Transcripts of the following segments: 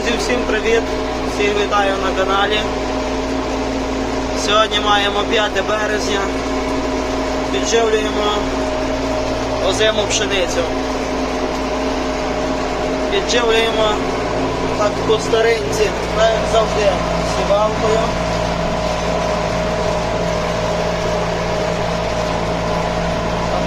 Друзі, всім привіт! Всіх вітаю на каналі. Сьогодні маємо 5 березня. Підживлюємо озиму пшеницю. Підживлюємо так по старинці, так як завжди, сівалкою.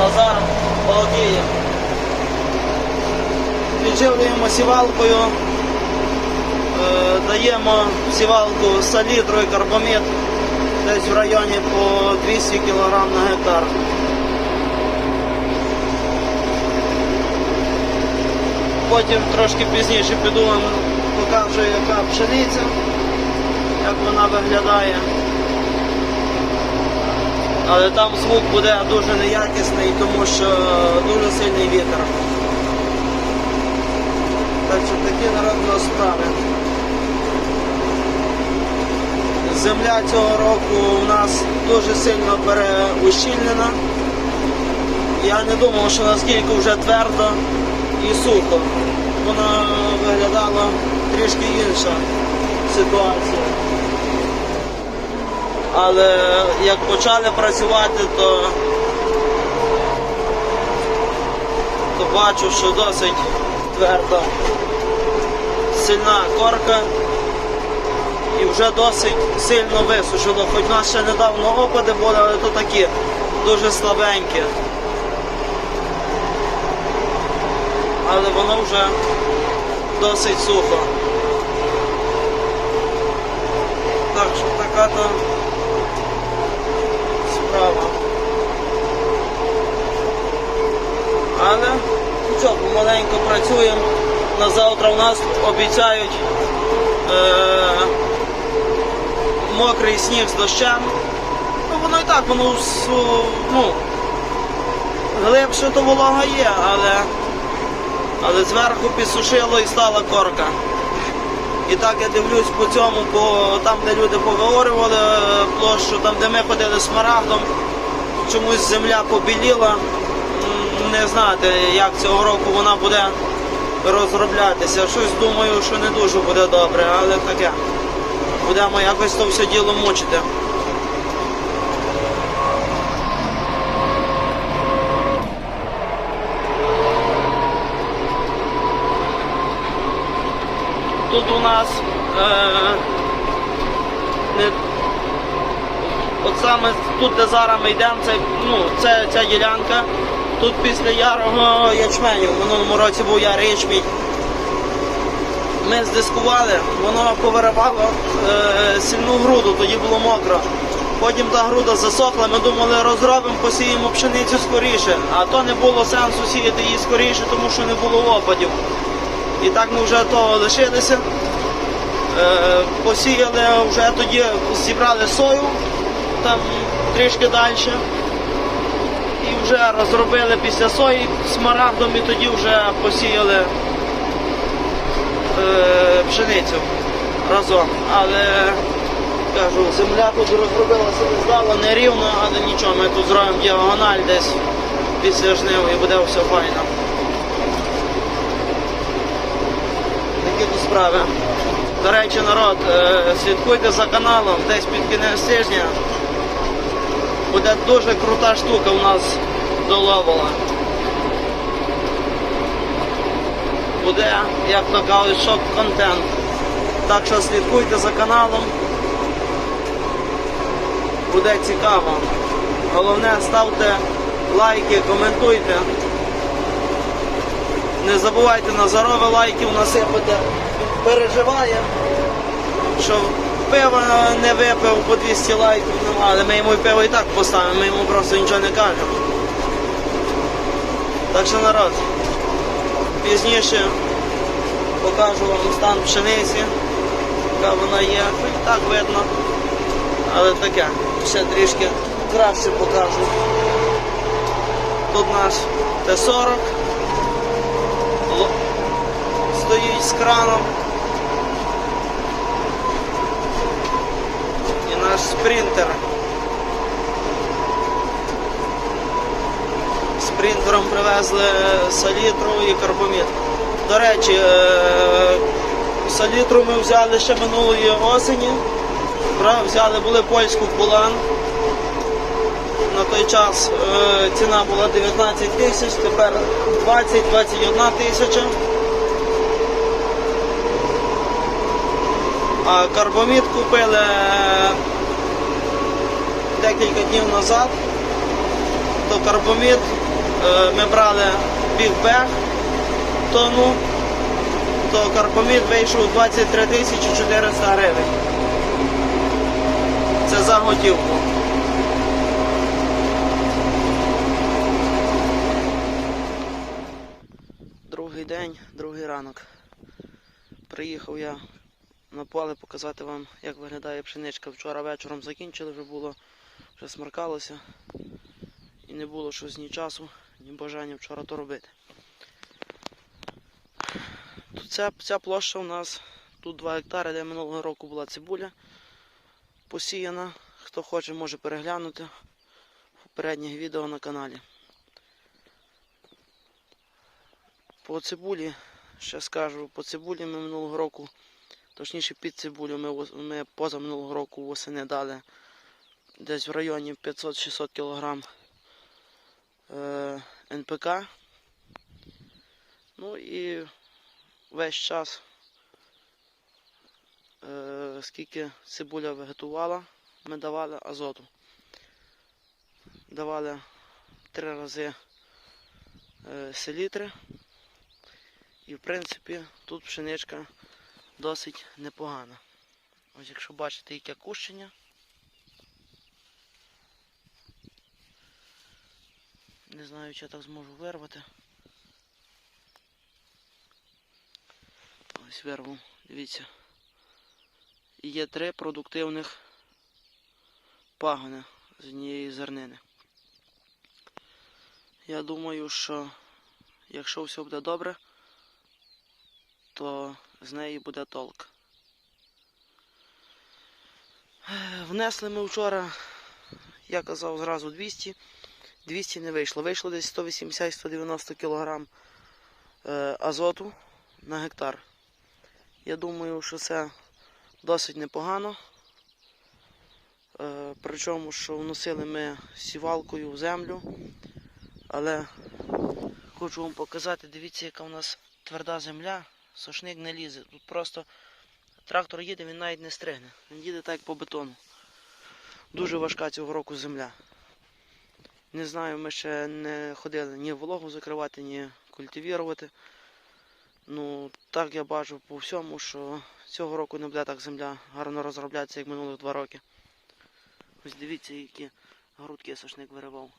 Назар балдіє. Підживлюємо сівалкою, даємо сівалку салітру і карбамід десь в районі по 200 кг на гектар. Потім трошки пізніше піду вам покажу, яка пшениця, як вона виглядає. Але там звук буде дуже неякісний, тому що дуже сильний вітер. Так що такі народні справи. Земля цього року у нас дуже сильно переущільнена. Я не думав, що наскільки вже твердо і сухо. Воно виглядало трішки інша ситуація. Але як почали працювати, то, то бачу, що досить тверда, сильна корка і вже досить сильно висушило. Хоч у нас ще недавно опади були, але то такі дуже слабенькі. Але воно вже досить сухо. Так що така то справа. Але нічого, помаленьку працюємо. На завтра у нас обіцяють е- мокрий сніг з дощем. Ну воно і так, воно ну, глибше то волога є, але, але зверху підсушило і стала корка. І так я дивлюсь по цьому, по там, де люди поговорювали е, площу, там, де ми ходили смарагдом, чомусь земля побіліла. Не знати, як цього року вона буде розроблятися. Щось думаю, що не дуже буде добре, але таке. Будемо якось то все діло мучити. Тут у нас е, не, от саме тут, де зараз ми йдемо, це, ну, це ця ділянка. Тут після ярого ячменю. В минулому році був ярий ячмінь. Ми здискували, воно повиривало е, сильну груду, тоді було мокро. Потім та груда засохла, ми думали, розробимо, посіємо пшеницю скоріше. А то не було сенсу сіяти її скоріше, тому що не було опадів. І так ми вже того лишилися. Е, посіяли вже тоді, зібрали сою там трішки далі. І вже розробили після сої смарагдом і тоді вже посіяли пшеницю разом. Але кажу, земля тут розробилася, не здала нерівно, але нічого, ми тут зробимо діагональ десь після жнив і буде все файно. Такі тут справи. До речі, народ, е, слідкуйте за каналом, десь під кінець тижня. Буде дуже крута штука у нас до. Буде, як то кажуть, шок-контент. Так що слідкуйте за каналом. Буде цікаво. Головне ставте лайки, коментуйте. Не забувайте на здорове лайків насипати. Переживає, що пиво не випив, по 200 лайків нема, але ми йому і пиво і так поставимо, ми йому просто нічого не кажемо. Так що народ, пізніше покажу вам стан пшениці, яка вона є, і так видно. Але таке, ще трішки краще покажу. Тут наш Т-40 стоїть з краном. І наш спринтер. Спринтером привезли салітру і карбомід. До речі, е, салітру ми взяли ще минулої осені. Взяли були польську пулан. На той час е, ціна була 19 тисяч, тепер 20-21 тисяча. А карбомід купили е, декілька днів назад. То карбомід е, ми брали бігбег тонну, то карбомід вийшов 23 тисячі 400 гривень. Це за готівку. Другий день, другий ранок. Приїхав я на поле показати вам, як виглядає пшеничка. Вчора вечором закінчили, вже було, вже смеркалося. І не було щось ні часу, ні бажання вчора то робити. Тут ця, ця площа у нас тут 2 гектари, де минулого року була цибуля посіяна. Хто хоче, може переглянути в попередніх відео на каналі. По цибулі, ще скажу, по цибулі ми минулого року, точніше під цибулю, ми, ми поза минулого року восени дали десь в районі 500-600 кг е, НПК. Ну і весь час, е, скільки цибуля вегетувала, ми давали азоту. Давали три рази е, селітри. І в принципі тут пшеничка досить непогана. Ось якщо бачите, яке кущення. Не знаю, чи я так зможу вирвати. Ось вирву, дивіться. Є три продуктивних пагони з однієї зернини. Я думаю, що якщо все буде добре, то з неї буде толк. Е, Внесли ми вчора, я казав, зразу 200. 200 не вийшло. Вийшло десь 180-190 кг е, азоту на гектар. Я думаю, що це досить непогано. Е, Причому, що вносили ми сівалкою в землю. Але хочу вам показати, дивіться, яка у нас тверда земля, сошник не лізе. Тут просто трактор їде, він навіть не стригне. Він їде так як по бетону. Дуже важка цього року земля. Не знаю, ми ще не ходили ні вологу закривати, ні культивірувати. Ну, так я бачу по всьому, що цього року не буде так земля гарно розроблятися, як минулих два роки. Ось дивіться, які грудки сошник виривав.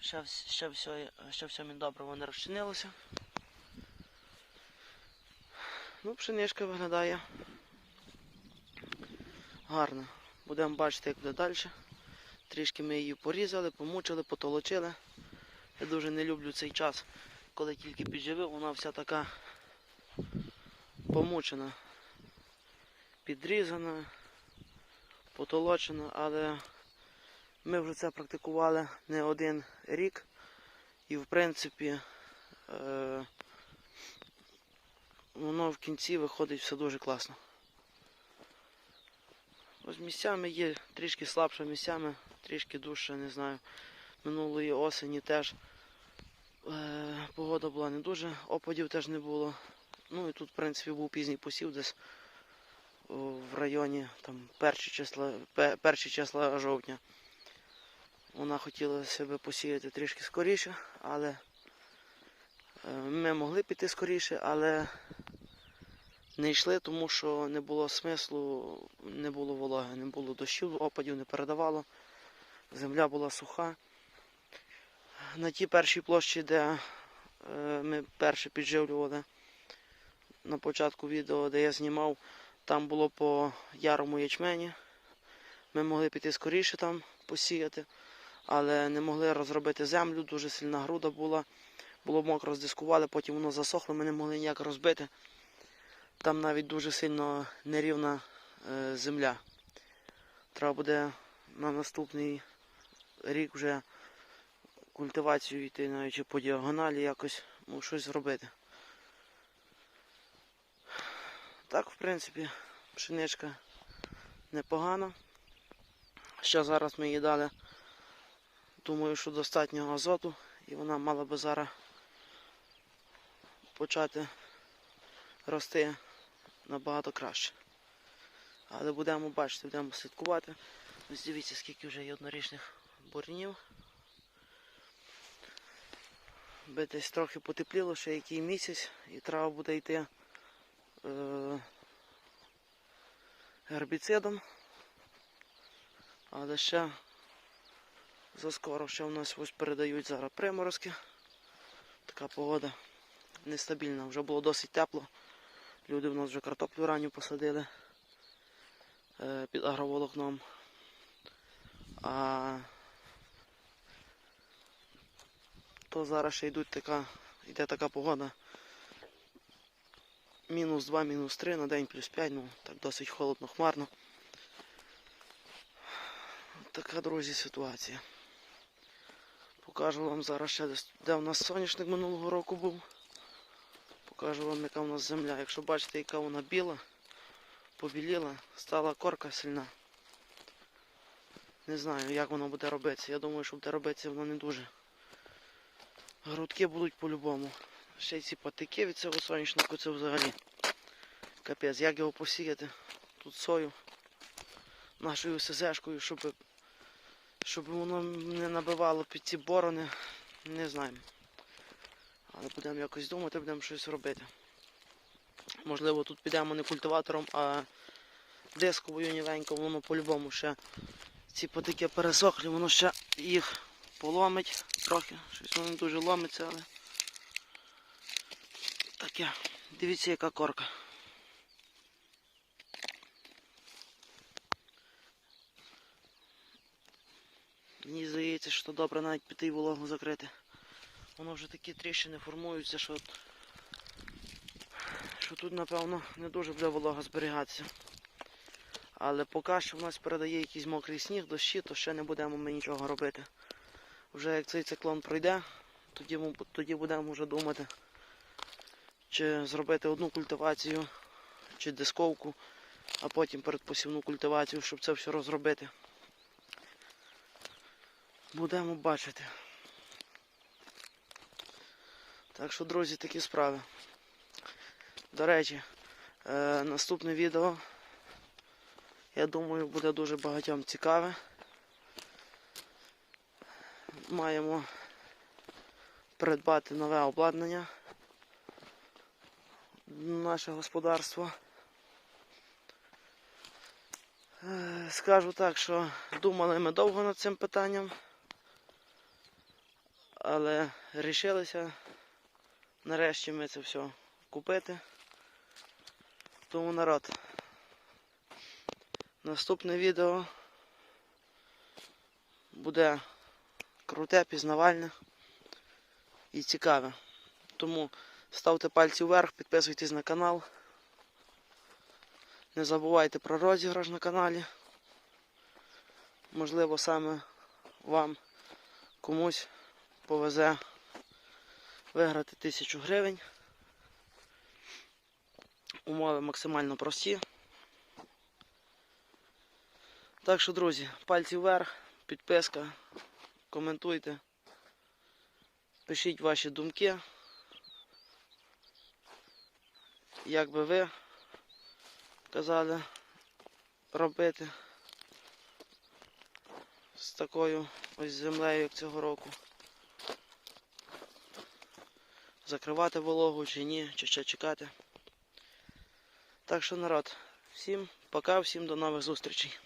Ще, ще, все, ще все добре воно розчинилося. Ну, пшеничка виглядає гарно. Будемо бачити, як буде далі. Трішки ми її порізали, помучили, потолочили. Я дуже не люблю цей час, коли тільки підживив, вона вся така помучена, підрізана, потолочена, але ми вже це практикували не один рік. І в принципі е, воно в кінці виходить все дуже класно. Ось місцями є трішки слабше, місцями трішки дужче, не знаю. Минулої осені теж е, погода була не дуже, опадів теж не було. Ну і тут, в принципі, був пізній посів десь в районі там, перші числа, пе- перші числа жовтня. Вона хотіла себе посіяти трішки скоріше, але е, ми могли піти скоріше, але не йшли, тому що не було смислу, не було вологи, не було дощів, опадів не передавало. Земля була суха. На тій першій площі, де е, ми перше підживлювали на початку відео, де я знімав, там було по ярому ячмені. Ми могли піти скоріше там посіяти, але не могли розробити землю, дуже сильна груда була. Було мокро, здискували, потім воно засохло, ми не могли ніяк розбити. Там навіть дуже сильно нерівна е, земля. Треба буде на наступний рік вже культивацію йти навіть по діагоналі якось ну, щось зробити. Так, в принципі, пшеничка непогана. Ще зараз ми їй дали, думаю, що достатньо азоту і вона мала би зараз почати рости набагато краще. Але будемо бачити, будемо слідкувати. Ось дивіться, скільки вже є однорічних бур'янів. Би десь трохи потепліло, ще який місяць, і треба буде йти е, гербіцидом. Але ще заскоро ще в нас ось передають зараз приморозки. Така погода нестабільна. Вже було досить тепло. Люди в нас вже картоплю ранню посадили е, під агроволокном. А то зараз ще йдуть така, йде така погода. Мінус 2, мінус 3, на день плюс 5, ну так досить холодно, хмарно. Така, друзі, ситуація. Покажу вам зараз ще де у нас соняшник минулого року був. Покажу вам, яка у нас земля. Якщо бачите, яка вона біла, побіліла, стала корка сильна. Не знаю, як воно буде робитися. Я думаю, що буде робитися воно не дуже. Грудки будуть по-любому. Ще ці патики від цього сонячного це взагалі. Капець, як його посіяти? Тут сою нашою СЗшкою, щоб, щоб воно не набивало під ці борони. Не знаю. Але будемо якось думати, будемо щось робити. Можливо, тут підемо не культиватором, а дисковою нівенько, воно по-любому ще ці потики пересохлі, воно ще їх поломить трохи. Щось воно не дуже ломиться, але таке. Дивіться, яка корка. Мені здається, що добре навіть піти вологу закрити. Воно вже такі тріщини формуються, що, що тут, напевно, не дуже буде волога зберігатися. Але поки що в нас передає якийсь мокрий сніг, дощі, то ще не будемо ми нічого робити. Вже як цей циклон пройде, тоді, тоді будемо вже думати, чи зробити одну культивацію, чи дисковку, а потім передпосівну культивацію, щоб це все розробити. Будемо бачити. Так що, друзі, такі справи. До речі, е, наступне відео, я думаю, буде дуже багатьом цікаве. Маємо придбати нове обладнання наше господарство. Е, Скажу так, що думали ми довго над цим питанням, але рішилися нарешті ми це все купити. Тому народ. Наступне відео буде круте, пізнавальне і цікаве. Тому ставте пальці вверх, підписуйтесь на канал. Не забувайте про розіграш на каналі. Можливо, саме вам комусь повезе виграти тисячу гривень. Умови максимально прості. Так що, друзі, пальці вверх, підписка, коментуйте, пишіть ваші думки. Як би ви казали робити з такою ось землею, як цього року. Закривати вологу чи ні, чи ще чекати. Так що народ, всім пока, всім до нових зустрічей.